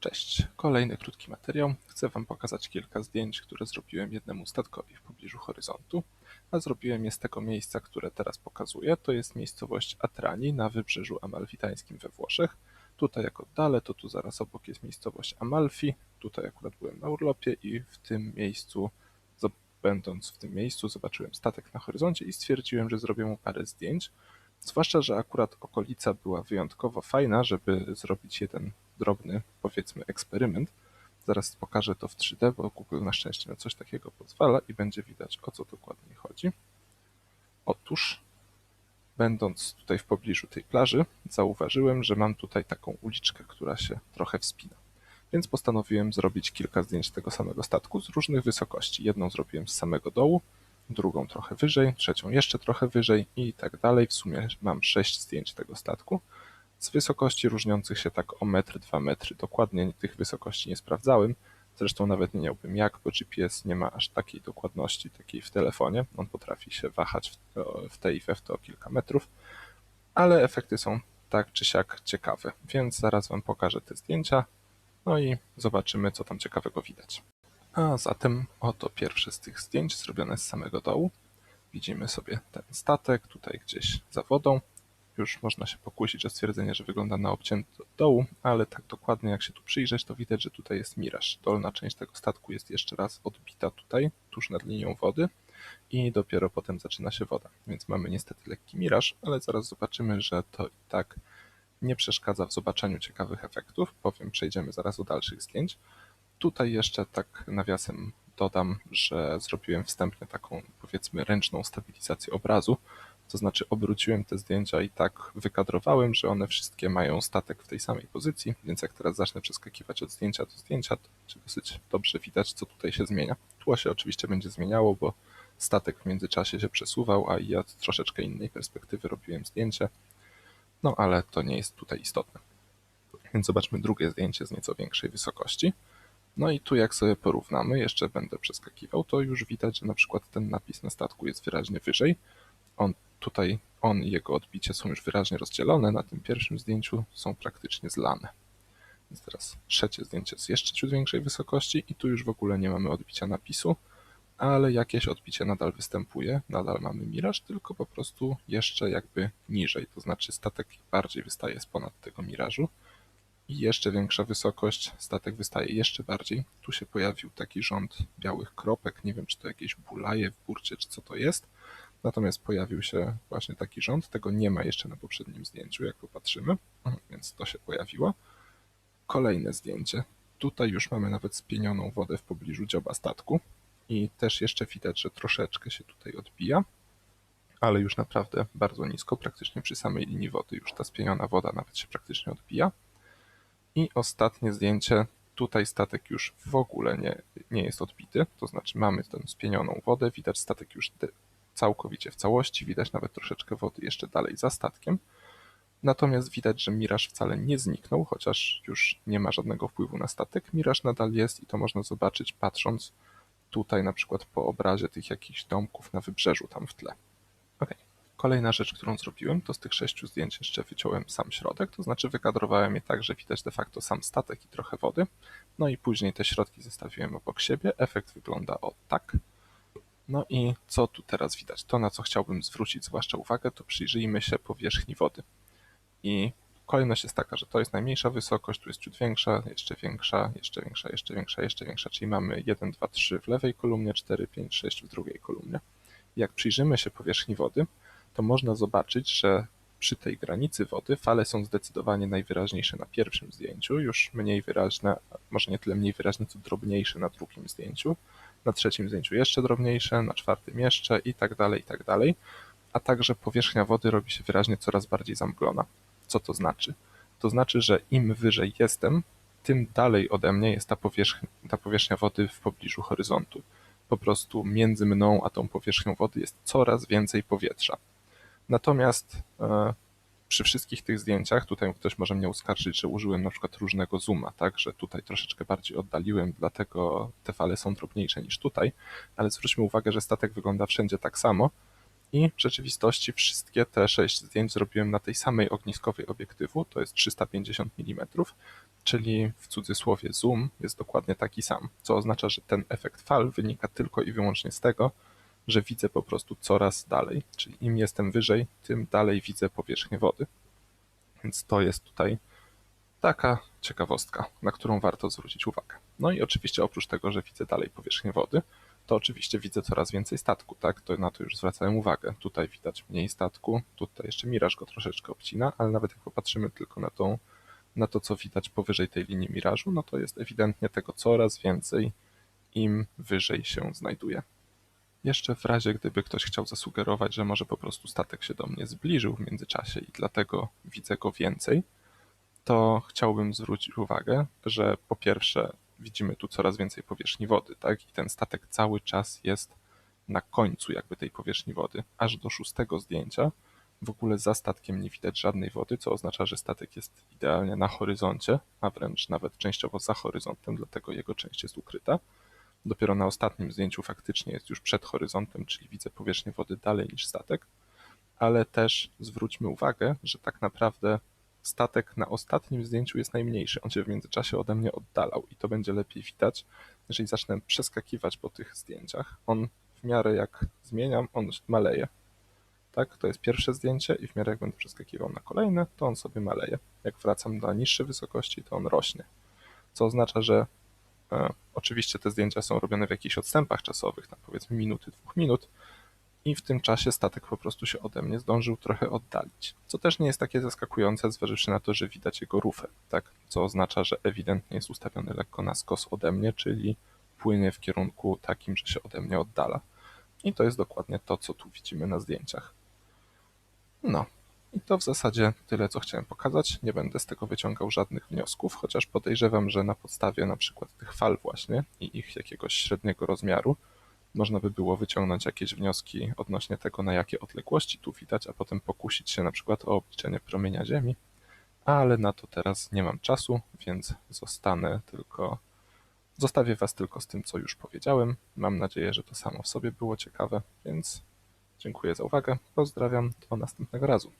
Cześć, kolejny krótki materiał. Chcę Wam pokazać kilka zdjęć, które zrobiłem jednemu statkowi w pobliżu horyzontu, a zrobiłem je z tego miejsca, które teraz pokazuję. To jest miejscowość Atrani na wybrzeżu amalfitańskim we Włoszech. Tutaj jak oddalę, to tu zaraz obok jest miejscowość Amalfi. Tutaj akurat byłem na urlopie i w tym miejscu, będąc w tym miejscu, zobaczyłem statek na horyzoncie i stwierdziłem, że zrobię mu parę zdjęć. Zwłaszcza, że akurat okolica była wyjątkowo fajna, żeby zrobić jeden drobny, powiedzmy, eksperyment. Zaraz pokażę to w 3D, bo Google na szczęście na coś takiego pozwala i będzie widać o co dokładnie chodzi. Otóż, będąc tutaj w pobliżu tej plaży, zauważyłem, że mam tutaj taką uliczkę, która się trochę wspina. Więc postanowiłem zrobić kilka zdjęć tego samego statku z różnych wysokości. Jedną zrobiłem z samego dołu, drugą trochę wyżej, trzecią jeszcze trochę wyżej i tak dalej. W sumie mam sześć zdjęć tego statku z wysokości różniących się tak o metr, dwa metry. Dokładnie tych wysokości nie sprawdzałem, zresztą nawet nie miałbym jak, bo GPS nie ma aż takiej dokładności, takiej w telefonie. On potrafi się wahać w te i we w to kilka metrów, ale efekty są tak czy siak ciekawe, więc zaraz Wam pokażę te zdjęcia, no i zobaczymy, co tam ciekawego widać. A zatem oto pierwsze z tych zdjęć zrobione z samego dołu. Widzimy sobie ten statek tutaj gdzieś za wodą. Już można się pokusić o stwierdzenie, że wygląda na obcięty od dołu, ale tak dokładnie jak się tu przyjrzeć, to widać, że tutaj jest miraż. Dolna część tego statku jest jeszcze raz odbita tutaj, tuż nad linią wody i dopiero potem zaczyna się woda. Więc mamy niestety lekki miraż, ale zaraz zobaczymy, że to i tak nie przeszkadza w zobaczeniu ciekawych efektów. Powiem, przejdziemy zaraz do dalszych zdjęć. Tutaj jeszcze tak nawiasem dodam, że zrobiłem wstępnie taką powiedzmy ręczną stabilizację obrazu, to znaczy obróciłem te zdjęcia i tak wykadrowałem, że one wszystkie mają statek w tej samej pozycji, więc jak teraz zacznę przeskakiwać od zdjęcia do zdjęcia, to dosyć dobrze widać, co tutaj się zmienia. Tło się oczywiście będzie zmieniało, bo statek w międzyczasie się przesuwał, a ja z troszeczkę innej perspektywy robiłem zdjęcie, no ale to nie jest tutaj istotne. Więc zobaczmy drugie zdjęcie z nieco większej wysokości. No i tu jak sobie porównamy, jeszcze będę przeskakiwał, to już widać, że na przykład ten napis na statku jest wyraźnie wyżej. Tutaj, on i jego odbicie są już wyraźnie rozdzielone, na tym pierwszym zdjęciu są praktycznie zlane. Więc teraz trzecie zdjęcie z jeszcze ciut większej wysokości i tu już w ogóle nie mamy odbicia napisu, ale jakieś odbicie nadal występuje, nadal mamy miraż, tylko po prostu jeszcze jakby niżej, to znaczy statek bardziej wystaje z ponad tego mirażu i jeszcze większa wysokość, statek wystaje jeszcze bardziej. Tu się pojawił taki rząd białych kropek, nie wiem czy to jakieś bulaje w burcie, czy co to jest. Natomiast pojawił się właśnie taki rząd, tego nie ma jeszcze na poprzednim zdjęciu, jak popatrzymy, mhm, więc to się pojawiło. Kolejne zdjęcie. Tutaj już mamy nawet spienioną wodę w pobliżu dzioba statku i też jeszcze widać, że troszeczkę się tutaj odbija, ale już naprawdę bardzo nisko, praktycznie przy samej linii wody już ta spieniona woda nawet się praktycznie odbija. I ostatnie zdjęcie. Tutaj statek już w ogóle nie, nie jest odbity, to znaczy mamy tę spienioną wodę, widać statek już całkowicie w całości, widać nawet troszeczkę wody jeszcze dalej za statkiem. Natomiast widać, że miraż wcale nie zniknął, chociaż już nie ma żadnego wpływu na statek. Miraż nadal jest i to można zobaczyć patrząc tutaj na przykład po obrazie tych jakichś domków na wybrzeżu tam w tle. Okay. Kolejna rzecz, którą zrobiłem, to z tych sześciu zdjęć jeszcze wyciąłem sam środek, to znaczy wykadrowałem je tak, że widać de facto sam statek i trochę wody. No i później te środki zestawiłem obok siebie. Efekt wygląda o tak. No i co tu teraz widać? To, na co chciałbym zwrócić zwłaszcza uwagę, to przyjrzyjmy się powierzchni wody. I kolejność jest taka, że to jest najmniejsza wysokość, tu jest ciut większa, jeszcze większa, jeszcze większa, jeszcze większa, jeszcze większa, czyli mamy 1, 2, 3 w lewej kolumnie, 4, 5, 6 w drugiej kolumnie. Jak przyjrzymy się powierzchni wody, to można zobaczyć, że przy tej granicy wody fale są zdecydowanie najwyraźniejsze na pierwszym zdjęciu, już mniej wyraźne, może nie tyle mniej wyraźne, co drobniejsze na drugim zdjęciu, na trzecim zdjęciu jeszcze drobniejsze, na czwartym jeszcze i tak dalej, i tak dalej, a także powierzchnia wody robi się wyraźnie coraz bardziej zamglona. Co to znaczy? To znaczy, że im wyżej jestem, tym dalej ode mnie jest ta powierzchnia, ta powierzchnia wody w pobliżu horyzontu. Po prostu między mną a tą powierzchnią wody jest coraz więcej powietrza. Natomiast e, przy wszystkich tych zdjęciach, tutaj ktoś może mnie uskarżyć, że użyłem na przykład różnego zooma, tak, że tutaj troszeczkę bardziej oddaliłem, dlatego te fale są drobniejsze niż tutaj, ale zwróćmy uwagę, że statek wygląda wszędzie tak samo I w rzeczywistości wszystkie te sześć zdjęć zrobiłem na tej samej ogniskowej obiektywu, to jest 350 mm, czyli w cudzysłowie zoom jest dokładnie taki sam, co oznacza, że ten efekt fal wynika tylko i wyłącznie z tego, że widzę po prostu coraz dalej, czyli im jestem wyżej, tym dalej widzę powierzchnię wody. Więc to jest tutaj taka ciekawostka, na którą warto zwrócić uwagę. No i oczywiście oprócz tego, że widzę dalej powierzchnię wody, to oczywiście widzę coraz więcej statku, tak? To na to już zwracałem uwagę. Tutaj widać mniej statku, tutaj jeszcze miraż go troszeczkę obcina, ale nawet jak popatrzymy tylko na tą, na to, co widać powyżej tej linii mirażu, no to jest ewidentnie tego coraz więcej, im wyżej się znajduje. Jeszcze w razie, gdyby ktoś chciał zasugerować, że może po prostu statek się do mnie zbliżył w międzyczasie i dlatego widzę go więcej, to chciałbym zwrócić uwagę, że po pierwsze widzimy tu coraz więcej powierzchni wody, tak? I ten statek cały czas jest na końcu jakby tej powierzchni wody, aż do szóstego zdjęcia. W ogóle za statkiem nie widać żadnej wody, co oznacza, że statek jest idealnie na horyzoncie, a wręcz nawet częściowo za horyzontem, dlatego jego część jest ukryta. Dopiero na ostatnim zdjęciu faktycznie jest już przed horyzontem, czyli widzę powierzchnię wody dalej niż statek, ale też zwróćmy uwagę, że tak naprawdę statek na ostatnim zdjęciu jest najmniejszy. On się w międzyczasie ode mnie oddalał i to będzie lepiej widać, jeżeli zacznę przeskakiwać po tych zdjęciach. On w miarę jak zmieniam, on maleje. Tak, to jest pierwsze zdjęcie i w miarę jak będę przeskakiwał na kolejne, to on sobie maleje. Jak wracam na niższe wysokości, to on rośnie. Co oznacza, że oczywiście te zdjęcia są robione w jakichś odstępach czasowych, tam powiedzmy minuty, dwóch minut, i w tym czasie statek po prostu się ode mnie zdążył trochę oddalić. Co też nie jest takie zaskakujące, zważywszy na to, że widać jego rufę, tak? co oznacza, że ewidentnie jest ustawiony lekko na skos ode mnie, czyli płynie w kierunku takim, że się ode mnie oddala. I to jest dokładnie to, co tu widzimy na zdjęciach. No, i to w zasadzie tyle, co chciałem pokazać. Nie będę z tego wyciągał żadnych wniosków, chociaż podejrzewam, że na podstawie na przykład tych fal właśnie i ich jakiegoś średniego rozmiaru, można by było wyciągnąć jakieś wnioski odnośnie tego, na jakie odległości tu widać, a potem pokusić się na przykład o obliczenie promienia Ziemi, ale na to teraz nie mam czasu, więc zostanę tylko, zostawię Was tylko z tym, co już powiedziałem. Mam nadzieję, że to samo w sobie było ciekawe, więc dziękuję za uwagę, pozdrawiam, do następnego razu.